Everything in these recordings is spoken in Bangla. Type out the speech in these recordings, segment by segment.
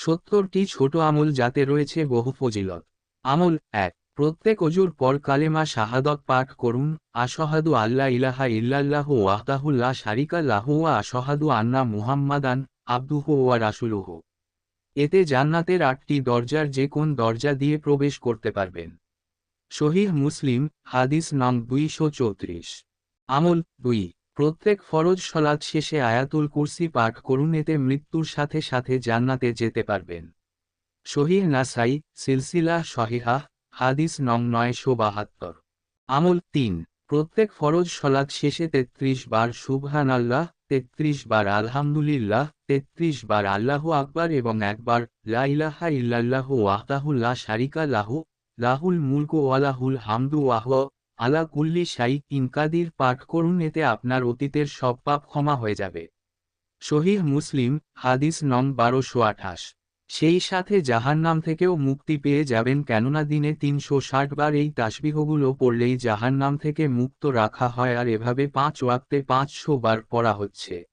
সত্তরটি ছোট আমল যাতে রয়েছে বহু ফজিলত। আমল এক। প্রত্যেক অজুর পর কালেমা শাহাদত পাঠ করুন। আশহাদু আল্লাহ ইলাহা ইল্লাল্লাহ ওয়াহদাহুল্লাহ শারিকা লাহু আশহাদু আন্না মুহাম্মাদান আব্দুহু ওয়া রাসুলুহু। এতে জান্নাতের আটটি দরজার যে কোন দরজা দিয়ে প্রবেশ করতে পারবেন। শহীহ মুসলিম, হাদিস নং দুইশো চৌত্রিশ। আমল দুই। প্রত্যেক ফরজ সলাৎ শেষে আয়াতুল কুরসি পাঠ করুন, এতে মৃত্যুর সাথে সাথে জান্নাতে যেতে পারবেন। শহীহ নাসাই, সিলসিলা শহিহা হাদিস নং নয়শো বাহাত্তর। আমল তিন। প্রত্যেক ফরজ সলাৎ শেষে তেত্রিশ বার সুবহান আল্লাহ তেত্রিশ বার আলহামদুলিল্লাহ, তেত্রিশ বার আল্লাহ আকবার এবং একবার লা ইলাহা ইল্লাল্লাহ ওয়াহদাহুল্লাহ শারিকা লাহু, লাহুল মুলক ওয়ালাহুল হামদু ওয়াহ আলা কুল্লি শাই ইনকাদির পাঠ করুন, এতে আপনার অতীতের সব পাপ ক্ষমা হয়ে যাবে। শহীহ মুসলিম, হাদিস নং বারোশো আঠাশ। সেই সাথে জাহান্নাম থেকেও মুক্তি পেয়ে যাবেন, কেননা দিনে তিনশো ষাট বার এই তাসবিহগুলো পড়লেই জাহান্নাম থেকে মুক্ত রাখা হয়, আর এভাবে পাঁচ ওয়াক্তে পাঁচশো বার পড়া হচ্ছে।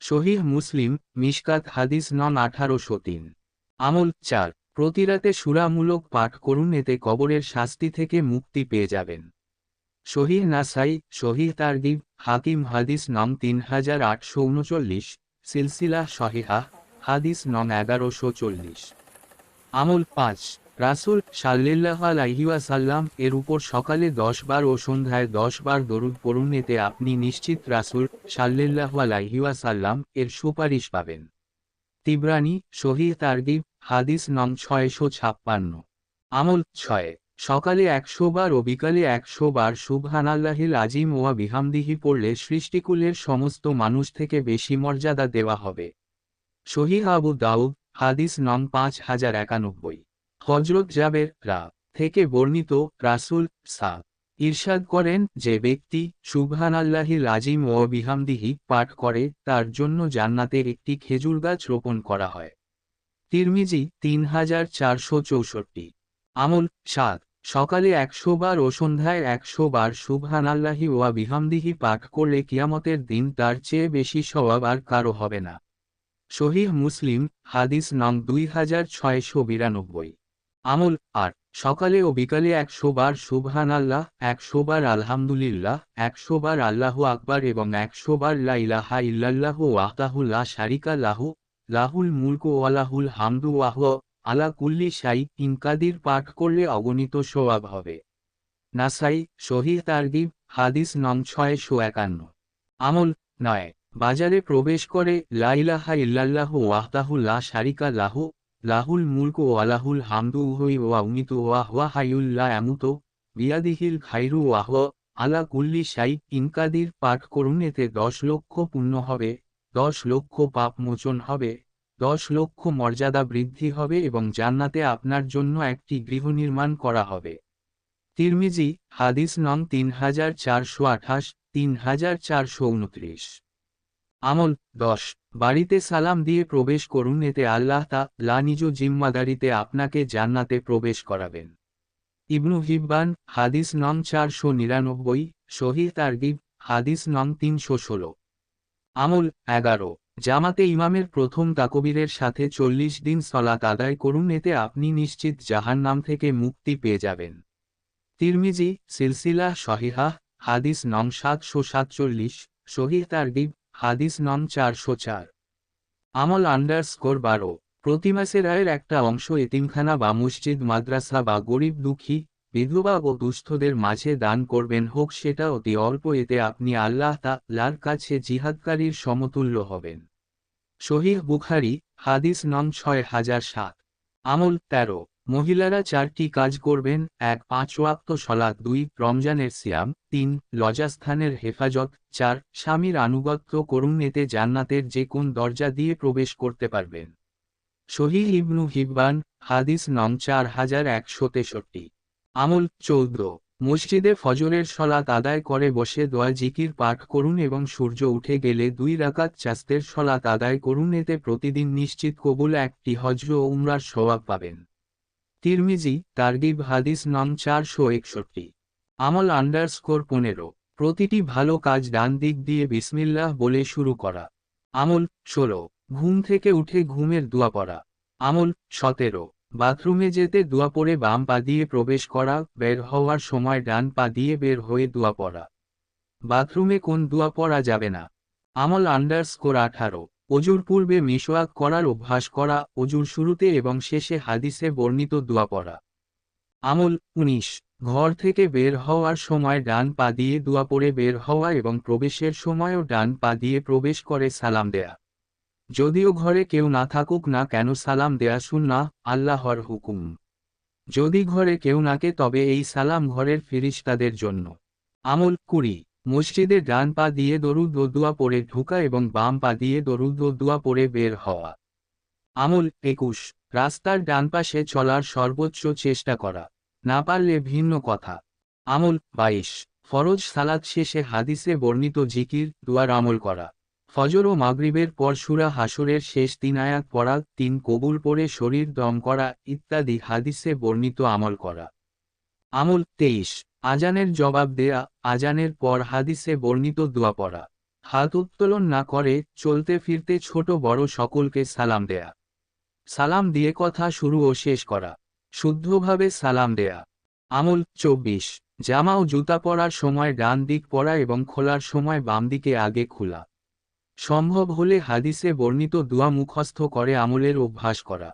শহীহ মুসলিম, মিশকাত হাদিস নন আঠারোশো তিন। আমল চার। প্রতিরাতে সুরামূলক পাঠ করুন, এতে কবরের শাস্তি থেকে মুক্তি পেয়ে যাবেন। শহীহ নাসাই শহীহ তারগিব, হাকিম হাদিস নং তিন হাজার আটশো উনচল্লিশ, সিলসিলা শহিহা হাদিস নং এগারোশো চল্লিশ। আমল পাঁচ, রাসুল সাল্লিল্লাহ আলাইহিওয়াসাল্লাম এর উপর সকালে দশ বার ও সন্ধ্যায় দশ বার দরুদ পড়ুন, এতে আপনি নিশ্চিত রাসুল সাল্লিল্লাহ আলাইহিওয়াসাল্লাম এর সুপারিশ পাবেন। তিব্রানি শহীদ তারগিব, হাদিস নং ছয়শো ছাপ্পান্ন। আমল ছয় সকালে একশো বার ও বিকালে একশো বার সুবহানাল্লাহিল আজিম ওয়া বিহামদিহি পড়লে সৃষ্টিকুলের সমস্ত মানুষ থেকে বেশি মর্যাদা দেওয়া হবে। শহীদ আবু দাউদ, হাদিস নং পাঁচ হাজার একানব্বই। হজরত জাবের রা থেকে বর্ণিত রাসুল সা ইরশাদ করেন যে ব্যক্তি সুবহান আল্লাহিল আজিম ও বিহামদিহি পাঠ করে, তার জন্য জান্নাতের একটি খেজুর গাছ রোপণ করা হয়। তিরমিজি তিন হাজার চারশো চৌষট্টি। আমল সাত সকালে একশো বার ও সন্ধ্যায় একশো বার সুবহান আল্লাহি ওয়া বিহামদিহি পাঠ করলে কিয়ামতের দিন তার চেয়ে বেশি স্বভাব আর কারও হবে না। শহীহ মুসলিম, হাদিস নং দুই হাজার ছয়শো বিরানব্বই। আমল, আর, সকালে ও বিকালে একশো বার সুবহান আল্লাহ একশো বার আলহামদুলিল্লাহ, একশো বার আল্লাহ আকবার এবং একশো বার লাইলাহা ইল্লাল্লাহ ওয়াহতাহুল্লাহ শারিকা লাহু, লাহুল মুলক ওয়ালাহুল হামদু ওয়াহ আলা কুল্লি শাই ইনকাদির পাঠ করলে অগণিত সোয়াব হবে। নাসাই শহীদ তারগিব হাদিস নং ছয়শো একান্ন। আমল নয়, বাজারে প্রবেশ করে লাইলাহা ইল্লাল্লাহ ওয়াহতাহু লা শারিকা লাহু, লাহুল মুলক ওয়ালাহুল হামদু উহই ওয়া উমিতু ওয়া হুয়া হাইউল্লা এমুত বিয়াদিহিল খাইরু ওয়াহ আলা কুল্লি শাই ইনকাদির পাঠ করুন, এতে দশ লক্ষ পুণ্য হবে, দশ লক্ষ পাপ মোচন হবে। দশ লক্ষ মর্যাদা বৃদ্ধি হবে এবং জান্নাতে আপনার জন্য একটি গৃহ নির্মাণ করা হবে। তিরমিজি, হাদিস নং তিন হাজার চারশো আঠাশ, তিন হাজার চারশো উনত্রিশ। আমল, দশ, বাড়িতে সালাম দিয়ে প্রবেশ করুন, এতে আল্লাহ তা, লা নিজ জিম্মাদারিতে আপনাকে জান্নাতে প্রবেশ করাবেন। ইবনু হিব্বান, হাদিস নং চারশো নিরানব্বই শহীদ তারগিব, হাদিস নং তিনশো ষোলো। আমল, এগারো জামাতে ইমামের প্রথম তাকবীরের সাথে চল্লিশ দিন সলাত আদায় করুন, এতে আপনি নিশ্চিত জাহান নাম থেকে মুক্তি পেয়ে যাবেন। তিরমিজি, সিলসিলা শহিহা হাদিস নং সাতশো সাতচল্লিশ শহীদ তারগিব, হাদিস নং চারশো চার। আমল আন্ডারস্কোর বারো। প্রতি মাসের আয়ের একটা অংশ এতিমখানা বা মসজিদ, মাদ্রাসা বা গরিব দুঃখী বিধবা ও দুস্থদের মাঝে দান করবেন হোক সেটা অতি অল্প, এতে আপনি আল্লাহ তালার কাছে জিহাদকারীর সমতুল্য হবেন। শহীদ বুখারি, হাদিস নং ছয় হাজার সাত। আমল তেরো। মহিলারা চারটি কাজ করবেন। এক, পাঁচ ওয়াক্ত সলাৎ। দুই, রমজানের সিয়াম। তিন লজাস্থানের হেফাজত। চার, স্বামীর আনুগত্য করুন, এতে জান্নাতের যে কোন দরজা দিয়ে প্রবেশ করতে পারবেন। শহীদ ইবনু হিব্বান, হাদিস নং চার হাজার একশো তেষট্টি। আমল চৌদ্দ, মসজিদে ফজরের সলাত আদায় করে বসে দোয়া জিকির পাঠ করুন এবং সূর্য উঠে গেলে দুই রাকাত চাস্তের সলাত আদায় করুন, এতে প্রতিদিন নিশ্চিত কবুল একটি হজ্র ও উমরার স্বভাব পাবেন। তিরমিজি, তারগিব হাদিস নং চারশো একষট্টি। আমল আন্ডারস্কোর পনেরো, প্রতিটি ভালো কাজ ডান দিক দিয়ে বিসমিল্লাহ বলে শুরু করা। আমল ষোলো, ঘুম থেকে উঠে ঘুমের দোয়া পড়া। আমল সতেরো বাথরুমে যেতে দোয়া পরে বাম পা দিয়ে প্রবেশ করা, বের হওয়ার সময় ডান পা দিয়ে বের হয়ে দোয়া পড়া। বাথরুমে কোন দোয়া পড়া যাবে না। আমল আন্ডারস্কোর আঠারো। অজুর পূর্বে মিশওয়াক করার অভ্যাস করা অজুর শুরুতে এবং শেষে হাদিসে বর্ণিত দোয়া পড়া। আমল উনিশ। ঘর থেকে বের হওয়ার সময় ডান পা দিয়ে দোয়া পড়ে বের হওয়া এবং প্রবেশের সময়ও ডান পা দিয়ে প্রবেশ করে সালাম দেয়া। যদিও ঘরে কেউ না থাকুক না কেন সালাম দেয়া শুননা আল্লাহর হুকুম। যদি ঘরে কেউ নাকে, তবে এই সালাম ঘরের ফিরিস্তাদের জন্য। আমল কুড়ি মসজিদে ডান পা দিয়ে দরুদ ও দোয়া পড়ে ঢুকা এবং বাম পা দিয়ে দরুদ ও দোয়া পড়ে বের হওয়া। আমল একুশ, রাস্তার ডান পাশে চলার সর্বোচ্চ চেষ্টা করা, না পারলে ভিন্ন কথা। আমল বাইশ, ফরজ সালাদ শেষে হাদিসে বর্ণিত জিকির, দুয়ার আমল করা। ফজর ও মাগরিবের পর সুরা হাসুরের শেষ তিন আয়াত পড়া, তিন কবুল পরে শরীর দম করা ইত্যাদি হাদিসে বর্ণিত আমল করা। আমল তেইশ। আজানের জবাব দেয়া, আজানের পর হাদিসে বর্ণিত দোয়া পড়া। হাত উত্তোলন না করে চলতে ফিরতে ছোট বড় সকলকে সালাম দেয়া। সালাম দিয়ে কথা শুরু ও শেষ করা। শুদ্ধভাবে সালাম দেয়া। আমল চব্বিশ। জামা ও জুতা পরার সময় ডান দিক পরা এবং খোলার সময় বাম দিকে আগে খোলা। সম্ভব হলে হাদিসে বর্ণিত দুয়া মুখস্থ করে আমলের অভ্যাস করা।